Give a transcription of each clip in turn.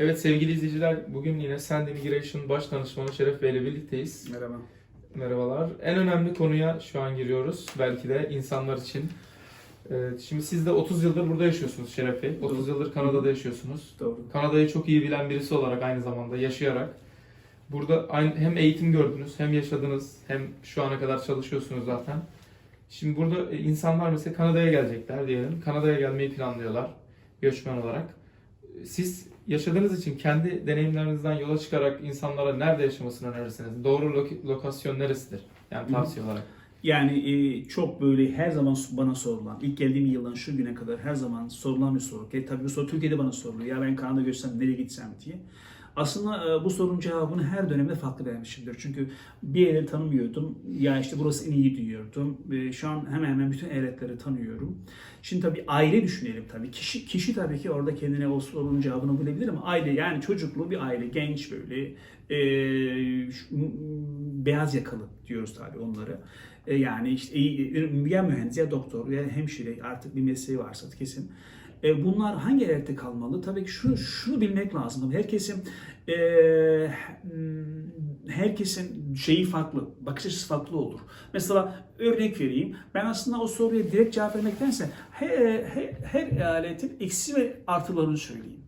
Evet sevgili izleyiciler bugün yine Send Immigration Baş Danışmanı Şeref Bey ile birlikteyiz. Merhaba. Merhabalar. En önemli konuya şu an giriyoruz belki de insanlar için. Ee, Şimdi siz de 30 yıldır burada yaşıyorsunuz Şeref Bey. 30 Doğru. yıldır Kanada'da yaşıyorsunuz. Doğru. Kanada'yı çok iyi bilen birisi olarak aynı zamanda yaşayarak burada aynı, hem eğitim gördünüz hem yaşadınız hem şu ana kadar çalışıyorsunuz zaten. Şimdi burada e, insanlar mesela Kanada'ya gelecekler diyelim. Kanada'ya gelmeyi planlıyorlar göçmen olarak. Siz yaşadığınız için kendi deneyimlerinizden yola çıkarak insanlara nerede yaşamasını önerirsiniz? Doğru lok- lokasyon neresidir? Yani tavsiye olarak. Yani e, çok böyle her zaman bana sorulan, ilk geldiğim yıldan şu güne kadar her zaman sorulan bir soru. E, tabii bu soru Türkiye'de bana soruluyor. Ya ben Kanada göçsem nereye gitsem diye. Aslında e, bu sorunun cevabını her dönemde farklı vermişimdir. Çünkü bir yeri tanımıyordum. Ya işte burası en iyi diyordum. E, şu an hemen hemen bütün eyaletleri tanıyorum. Şimdi tabii aile düşünelim tabii. Kişi kişi tabii ki orada kendine o sorunun cevabını bulabilir ama aile yani çocuklu bir aile, genç böyle e, beyaz yakalı diyoruz tabii onları. E, yani işte ya mühendis ya doktor ya hemşire artık bir mesleği varsa kesin. E, bunlar hangi eyalette kalmalı? Tabii ki şunu, şunu bilmek lazım. Herkesin e, hmm, herkesin şeyi farklı, bakış açısı farklı olur. Mesela örnek vereyim. Ben aslında o soruya direkt cevap vermektense her, her, her eyaletin eksi ve artılarını söyleyeyim.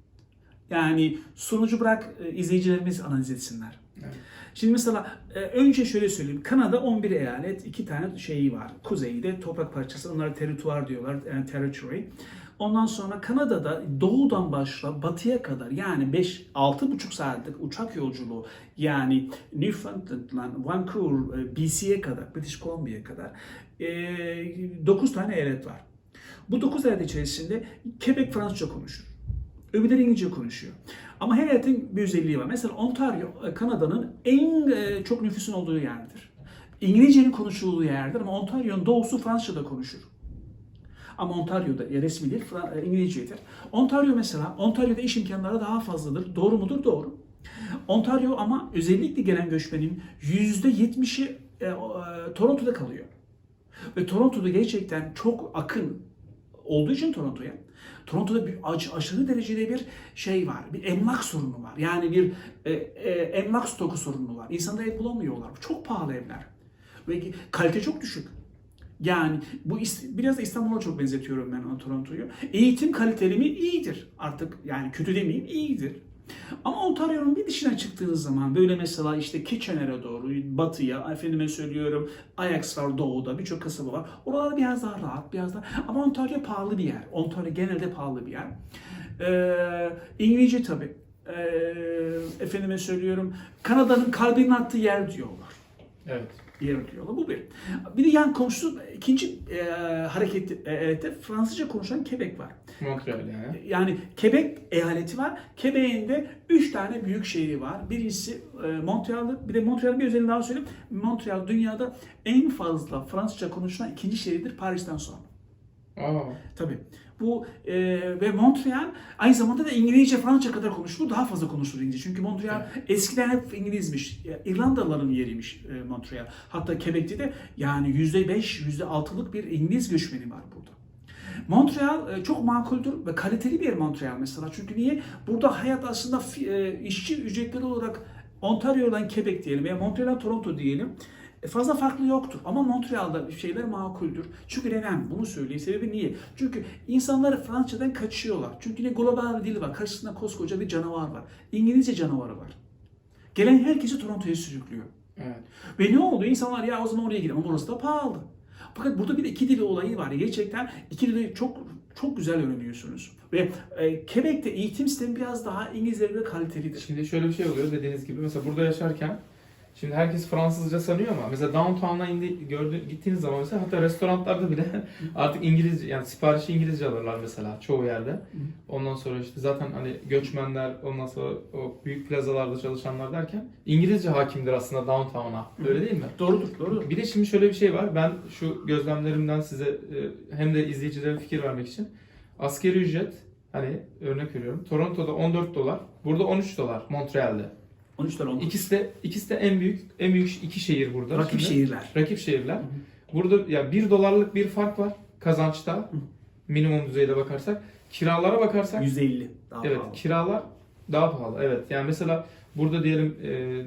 Yani sonucu bırak e, izleyicilerimiz analiz etsinler. Evet. Şimdi mesela e, önce şöyle söyleyeyim. Kanada 11 eyalet, iki tane şeyi var. Kuzeyde toprak parçası, onlara terituar diyorlar, yani territory. Ondan sonra Kanada'da doğudan başla batıya kadar yani 5 6,5 saatlik uçak yolculuğu yani Newfoundland, Vancouver, e, BC'ye kadar, British Columbia'ya kadar 9 tane eyalet var. Bu 9 eyalet içerisinde Quebec Fransızca konuşur. Öbürleri İngilizce konuşuyor. Ama her eyaletin bir özelliği var. Mesela Ontario, e, Kanada'nın en e, çok nüfusun olduğu yerdir. İngilizcenin konuşulduğu yerdir ama Ontario'nun doğusu Fransızca da konuşur. Ama Ontario'da ya resmi Fra- e, İngilizcedir. Ontario mesela, Ontario'da iş imkanları daha fazladır. Doğru mudur? Doğru. Ontario ama özellikle gelen göçmenin %70'i e, e, Toronto'da kalıyor. Ve Toronto'da gerçekten çok akın olduğu için Toronto'ya Toronto'da bir aşırı derecede bir şey var. Bir emlak sorunu var. Yani bir e, e, emlak stoku sorunu var. İnsanlar ev bulamıyorlar. Çok pahalı evler. Ve kalite çok düşük. Yani bu biraz da İstanbul'a çok benzetiyorum ben o Toronto'yu. Eğitim kaliteli mi? İyidir. Artık yani kötü demeyeyim iyidir. Ama Ontario'nun bir dışına çıktığınız zaman böyle mesela işte Kitchener'e doğru batıya, efendime söylüyorum Ajax var doğuda birçok kasaba var. Oralar biraz daha rahat, biraz daha ama Ontario pahalı bir yer. Ontario genelde pahalı bir yer. Ee, İngilizce tabii. Ee, efendime söylüyorum Kanada'nın kalbinin attığı yer diyorlar Evet. Diyorlar. Bu bir. Bir de yan komşusu ikinci e, hareket e, eyalette Fransızca konuşan Quebec var. Montreal yani. Yani Quebec eyaleti var. Quebec'in de üç tane büyük şehri var. Birincisi e, Montreal'dır. Bir de Montreal'ın bir özelliğini daha söyleyeyim. Montreal dünyada en fazla Fransızca konuşulan ikinci şehirdir Paris'ten sonra. Aa, Tabii. Bu e, ve Montreal aynı zamanda da İngilizce Fransızca kadar konuşulur. Daha fazla konuşulur İngilizce. Çünkü Montreal eskiden hep İngilizmiş. İrlandalıların yeriymiş e, Montreal. Hatta Quebec'te de yani yüzde beş, yüzde altılık bir İngiliz göçmeni var burada. Montreal e, çok makuldür ve kaliteli bir yer Montreal mesela. Çünkü niye? Burada hayat aslında e, işçi ücretleri olarak Ontario'dan Quebec diyelim veya Montreal'dan Toronto diyelim. E, Fazla farklı yoktur. Ama Montreal'da şeyler makuldür. Çünkü neden? Bunu söyleyeyim. Sebebi niye? Çünkü insanlar Fransızcadan kaçıyorlar. Çünkü ne global bir dil var. Karşısında koskoca bir canavar var. İngilizce canavarı var. Gelen herkesi Toronto'ya sürüklüyor. evet. Ve ne oldu? İnsanlar ya o zaman oraya gidelim ama burası da pahalı. Fakat burada bir de iki dili olayı var. Gerçekten iki dili çok çok güzel öğreniyorsunuz. Ve e, Quebec'te eğitim sistemi biraz daha İngilizlere göre kalitelidir. Şimdi şöyle bir şey oluyor dediğiniz gibi. Mesela burada yaşarken şimdi herkes Fransızca sanıyor ama mesela downtown'a indi, gördü, gittiğiniz zaman mesela hatta restoranlarda bile artık İngilizce yani siparişi İngilizce alırlar mesela çoğu yerde. Ondan sonra işte zaten hani göçmenler ondan sonra o büyük plazalarda çalışanlar derken İngilizce hakimdir aslında downtown'a. Öyle değil mi? Doğrudur, doğrudur. Bir de şimdi şöyle bir şey var. Ben şu gözlemlerimden size e, hem de izleyicilere fikir vermek için askeri ücret hani örnek veriyorum. Toronto'da 14 dolar, burada 13 dolar Montreal'de. 13 tane oldu. İkisi de ikisi de en büyük en büyük iki şehir burada. Rakip Şimdi- şehirler. Rakip şehirler. Burada ya 1 dolarlık bir fark var kazançta. Minimum düzeyde bakarsak. Kiralara bakarsak %50 daha evet pahalı. kiralar Daha pahalı evet. Yani mesela burada diyelim e,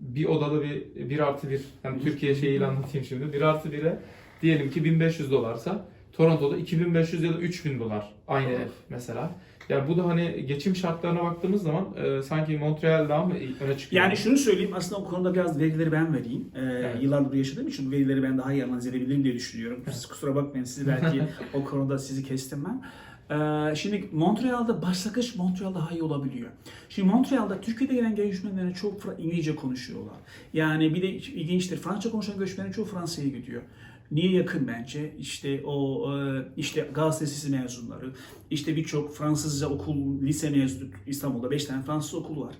bir odalı bir 1 artı 1 yani Türkiye şeyiyle anlatayım şimdi. 1 artı 1'e diyelim ki 1500 dolarsa Toronto'da 2500 ya da 3000 dolar aynı ev mesela. Yani bu da hani geçim şartlarına baktığımız zaman e, sanki Montreal daha mı öne çıkıyor? Yani şunu söyleyeyim aslında o konuda biraz verileri ben vereyim. Ee, Evet. Yıllardır yaşadığım için verileri ben daha iyi analiz edebilirim diye düşünüyorum. Siz kusura bakmayın sizi belki o konuda sizi kestim ben. Ee, şimdi Montreal'da başlangıç Montreal daha iyi olabiliyor. Şimdi Montreal'da Türkiye'de gelen göçmenlerin çok Fra- İngilizce konuşuyorlar. Yani bir de ilginçtir Fransızca konuşan göçmenlerin çoğu Fransa'ya gidiyor. Niye yakın bence? İşte o e, işte Lisesi mezunları, işte birçok Fransızca okul, lise mezunu İstanbul'da 5 tane Fransız okulu var.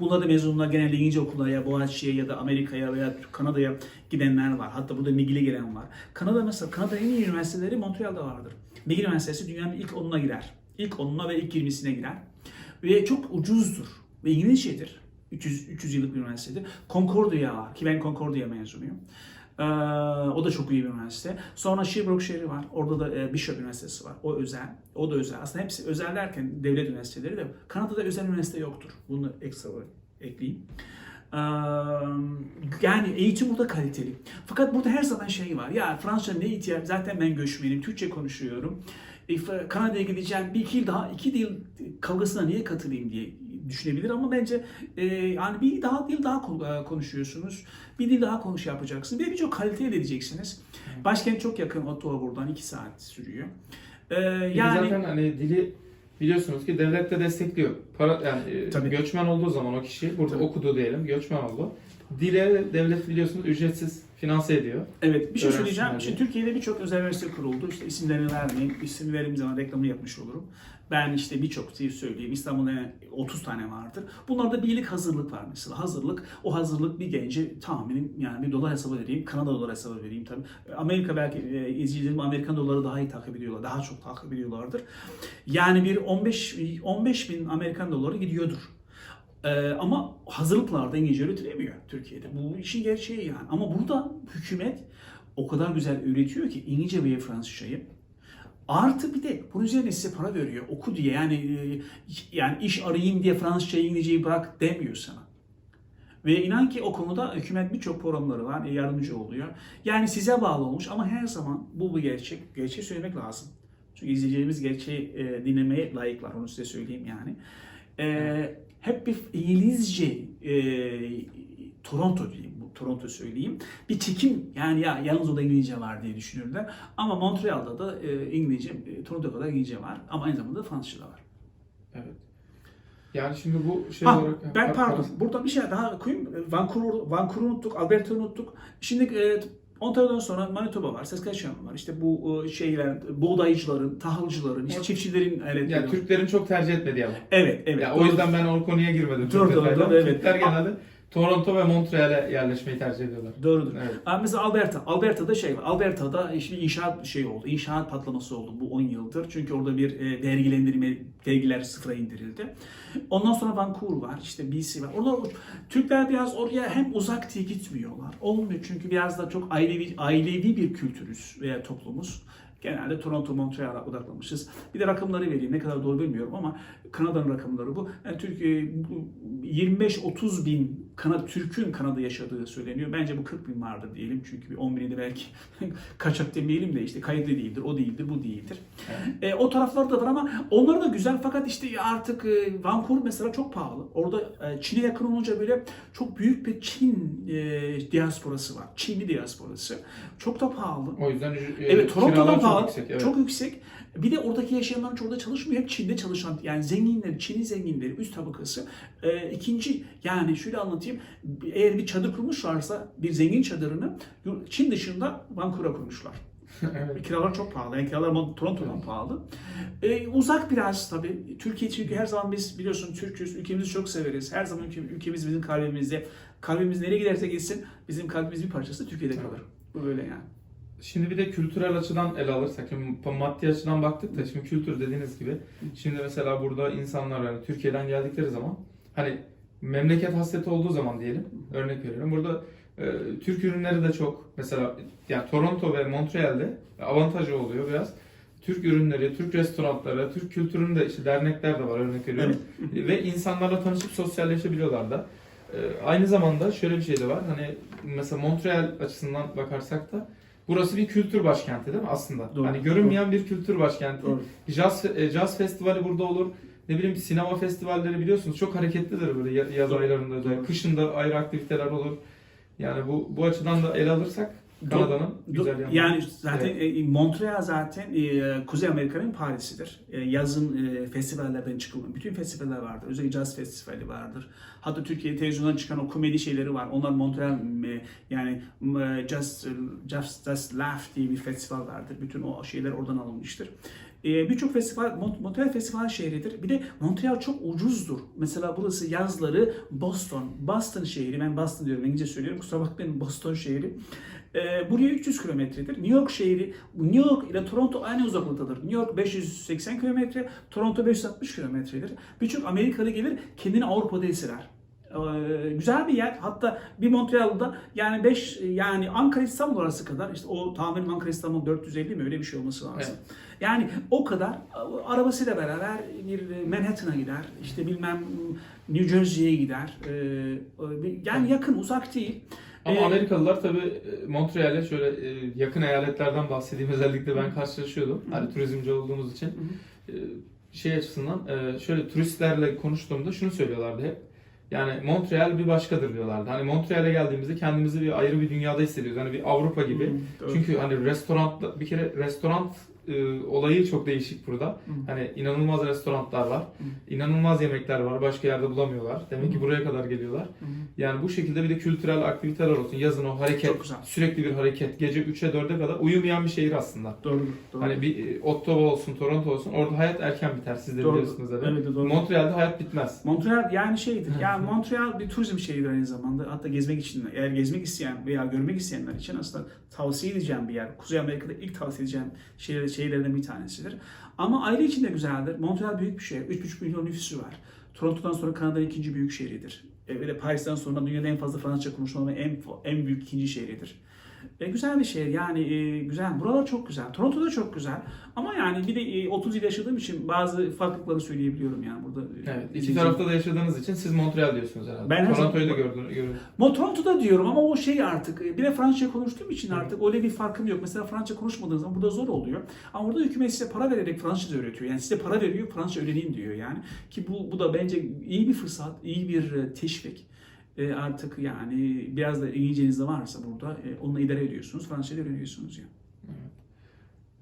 Bunlarda mezunlar genelde İngilizce okullara Boğaziçi'ye ya da Amerika'ya veya Kanada'ya gidenler var. Hatta burada McGill'e gelen var. Kanada mesela Kanada'nın en iyi üniversiteleri Montreal'da vardır. McGill Üniversitesi dünyanın ilk 10'una girer. İlk 10'una ve ilk 20'sine girer. Ve çok ucuzdur. Ve İngilizcedir. 300, 300 yıllık bir üniversitedir. Concordia var ki ben Concordia mezunuyum. Ee, o da çok iyi bir üniversite. Sonra Sherbrooke şehri var. Orada da e, Bishop Üniversitesi var. O özel. O da özel. Aslında hepsi özel derken devlet üniversiteleri de. Kanada'da özel üniversite yoktur. Bunu ekstra olarak ekleyeyim. Ee, yani eğitim burada kaliteli. Fakat burada her zaman şey var. Ya Fransızca ne ihtiyaç? Zaten ben göçmenim. Türkçe konuşuyorum. E, Kanada'ya gideceğim. Bir iki yıl daha, iki dil kavgasına niye katılayım diye düşünebilir ama bence e, yani bir daha dil daha e, konuşuyorsunuz. Bir dil daha konuş yapacaksınız. Bir de birçok kalite elde edeceksiniz. Başkent çok yakın Ottawa buradan iki saat sürüyor. De yani zaten hani dili biliyorsunuz ki devlet de destekliyor. Para yani e, Tabii. göçmen olduğu zaman o kişi burada Tabii. okudu diyelim göçmen oldu. Dile devlet biliyorsunuz ücretsiz finanse ediyor. Evet bir şey söyleyeceğim. Şimdi Türkiye'de birçok özel üniversite kuruldu. İşte isimlerini vermeyeyim. İsim verdiğim zaman reklamını yapmış olurum. Ben işte birçok şey söyleyeyim. İstanbul'da 30 tane vardır. Bunlarda birlik hazırlık var mesela. Hazırlık, o hazırlık bir gence tahminim yani bir dolar hesabı vereyim. Kanada dolar hesabı vereyim tabii. Amerika belki e, izleyicilerim Amerikan doları daha iyi takip ediyorlar. Daha çok takip ediyorlardır. Yani bir 15 15 bin Amerikan doları gidiyordur. Ee, ama hazırlıklarda İngilizce öğretilemiyor Türkiye'de. Bu işin gerçeği yani. Ama burada hükümet o kadar güzel öğretiyor ki İngilizce ve Fransızcayı. Artı bir de bunun üzerine size para veriyor. Oku diye yani e, yani iş arayayım diye Fransızcayı İngilizceyi bırak demiyor sana. Ve inan ki o konuda hükümet birçok programları var, e, yardımcı oluyor. Yani size bağlı olmuş ama her zaman bu bir gerçek. Gerçeği söylemek lazım. Çünkü izleyicilerimiz gerçeği e, dinlemeye layıklar, onu size söyleyeyim yani. E, hep bir İngilizce, e, Toronto diyeyim, bu Toronto söyleyeyim. Bir çekim, yani ya yalnız orada İngilizce var diye düşünüyorlar. Ama Montreal'da da e, İngilizce, e, Toronto kadar İngilizce var. Ama aynı zamanda Fransızca da var. Evet. Yani şimdi bu şey Ha, olarak ben Ha, pardon. Burada bir şey daha koyayım. Vancouver, Vancouver'ı unuttuk, Alberta'yı unuttuk. Şimdi e, Ontario'dan sonra Manitoba var, Saskatchewan var. İşte bu e, şeyler, buğdaycıların, tahılcıların, işte çiftçilerin evet, Yani Türklerin çok tercih etmediği alan. evet, evet. Ya doğru. o yüzden ben o konuya girmedim. Türk doğru, detaylı. doğru, evet. Türkler genelde Toronto ve Montreal'e yerleşmeyi tercih ediyorlar. Doğrudur. Evet. Aa, Mesela Alberta. Alberta'da şey var. Alberta'da işte inşaat şey oldu. İnşaat patlaması oldu bu 10 yıldır. Çünkü orada bir e, vergilendirme, vergiler sıfıra indirildi. Ondan sonra Vancouver var. işte BC var. Orada Türkler biraz oraya hem uzak diye gitmiyorlar. Olmuyor çünkü biraz da çok ailevi, ailevi bir kültürüz veya toplumuz. Genelde Toronto, Montreal'a odaklanmışız. Bir de rakamları vereyim. Ne kadar doğru bilmiyorum ama Kanada'nın rakamları bu. Yani Türkiye bu 25-30 bin Kanada, Türk'ün Kanada yaşadığı söyleniyor. Bence bu 40 bin vardır diyelim. Çünkü bir 10 bini de belki kaçak demeyelim de işte kayıtlı değildir, o değildir, bu değildir. E, o taraflar da var ama onlar da güzel fakat işte artık e, Vancouver mesela çok pahalı. Orada e, Çin'e yakın olunca böyle çok büyük bir Çin e, diasporası var. Çinli diasporası. Çok da pahalı. O yüzden e, Evet Toronto'da çok pahalı. yüksek. Evet. Çok yüksek. Bir de oradaki yaşayanlar çoğu da çalışmıyor. Hep Çin'de çalışan yani zenginler, Çin'in zenginleri, üst tabakası. Ee, ikinci yani şöyle anlatayım. Eğer bir çadır kurmuşlarsa bir zengin çadırını Çin dışında Vancouver'a kurmuşlar. evet. Kiralar çok pahalı. Yani kiralar Toronto'dan pahalı. Ee, uzak biraz tabii. Türkiye çünkü her zaman biz biliyorsun Türk'üz. Ülkemizi çok severiz. Her zaman ülke- ülkemiz bizim kalbimizde. Kalbimiz nereye giderse gitsin bizim kalbimiz bir parçası Türkiye'de kalır. Bu böyle yani. Şimdi bir de kültürel açıdan ele alırsak, şimdi maddi açıdan baktık da şimdi kültür dediğiniz gibi. Şimdi mesela burada insanlar yani Türkiye'den geldikleri zaman hani memleket hasreti olduğu zaman diyelim örnek veriyorum. Burada e, Türk ürünleri de çok mesela yani Toronto ve Montreal'de avantajı oluyor biraz. Türk ürünleri, Türk restoranları, Türk kültürünün de işte dernekler de var örnek veriyorum. Ve insanlarla tanışıp sosyalleşebiliyorlar da. Ee, aynı zamanda şöyle bir şey de var. Hani mesela Montreal açısından bakarsak da burası bir kültür başkenti değil mi aslında? Doğru. Hani görünmeyen bir kültür başkenti. Doğru. Jazz, e, jazz festivali burada olur. Ne bileyim sinema festivalleri biliyorsunuz çok hareketlidir böyle ya- yaz Doğru. aylarında özellikle. Doğru. Kışın da ayrı aktiviteler olur. Yani bu bu açıdan da ele alırsak Kanada'nın güzel yanları. Yani zaten e, Montreal zaten e, Kuzey Amerika'nın Paris'idir. E, yazın e, festivallerden çıkılıyor. Bütün festivaller vardır. Özellikle caz festivali vardır. Hatta Türkiye televizyondan çıkan o komedi şeyleri var. Onlar Montreal e, yani e, Just, Just, Just Laugh diye bir festival vardır. Bütün o şeyler oradan alınmıştır. E, Birçok festival, Mont- Montreal festival şehridir. Bir de Montreal çok ucuzdur. Mesela burası yazları Boston, Boston şehri. Ben Boston diyorum, İngilizce söylüyorum. Kusura bakmayın Boston şehri. E, buraya 300 kilometredir. New York şehri, New York ile Toronto aynı uzaklıktadır. New York 580 kilometre, Toronto 560 kilometredir. Birçok Amerikalı gelir kendini Avrupa'da hisseder. Ee, güzel bir yer. Hatta bir Montreal'da yani 5 yani Ankara İstanbul arası kadar işte o tahminim Ankara İstanbul 450 mi öyle bir şey olması lazım. Evet. Yani o kadar arabasıyla beraber bir Manhattan'a gider. işte bilmem New Jersey'ye gider. Ee, yani yakın uzak değil. Ama Ee, Amerikalılar tabii e, Montreal'e şöyle e, yakın eyaletlerden bahsedeyim. Özellikle ben karşılaşıyordum. Hani turizmci olduğumuz için. E, Şey açısından e, şöyle turistlerle konuştuğumda şunu söylüyorlardı hep. Yani Montreal bir başkadır diyorlardı. Hani Montreal'e geldiğimizde kendimizi bir ayrı bir dünyada hissediyoruz. Hani bir Avrupa gibi. Doğru. Çünkü hani restoran bir kere restoran e, olayı çok değişik burada. Hı. Hani inanılmaz restoranlar var. İnanılmaz yemekler var. Başka yerde bulamıyorlar. Demek ki buraya kadar geliyorlar. Hı. Yani bu şekilde bir de kültürel aktiviteler olsun. Yazın o hareket, sürekli bir hareket. Gece 3'e 4'e kadar uyumayan bir şehir aslında. Doğru. doğru. Hani bir e, Ottawa olsun, Toronto olsun. Orada hayat erken biter. Siz de Doğru. biliyorsunuz zaten. Evet, doğru. Montreal'de hayat bitmez. Montreal yani şeydir. Yani Montreal bir turizm şehridir aynı zamanda. Hatta gezmek için eğer gezmek isteyen veya görmek isteyenler için aslında tavsiye edeceğim bir yer. Kuzey Amerika'da ilk tavsiye edeceğim şehir, şehirlerden bir tanesidir. Ama aile için de güzeldir. Montreal büyük bir şehir. 3,5 milyon nüfusu var. Toronto'dan sonra Kanada'nın ikinci büyük şehridir. E, ve Paris'ten sonra dünyada en fazla Fransızca konuşulan en, en büyük ikinci şehridir. E, güzel bir şehir yani e, güzel. Buralar çok güzel. Toronto da çok güzel. Ama yani bir de e, 30 yıl yaşadığım için bazı farklılıkları söyleyebiliyorum yani burada. e, Evet. İki izleyicilerim. tarafta da yaşadığınız için siz Montreal diyorsunuz herhalde. Ben her Toronto'yu da zaman- gördün, görün. Mo Toronto'da diyorum ama o şey artık bir de Fransızca konuştuğum için artık öyle bir farkım yok. Mesela Fransızca konuşmadığınız zaman burada zor oluyor. Ama burada hükümet size para vererek Fransızca öğretiyor. Yani size para veriyor Fransızca öğrenin diyor yani. Ki bu, bu da bence iyi bir fırsat, iyi bir e, teşvik. E, artık yani biraz da İngilizceniz de varsa burada e, onunla idare ediyorsunuz. Fransızca öğreniyorsunuz ya.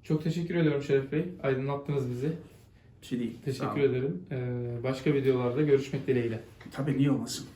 Çok teşekkür ediyorum Şeref Bey. Aydınlattınız bizi. Bir şey değil. Teşekkür ederim. Ee, başka videolarda görüşmek dileğiyle. Tabii niye olmasın.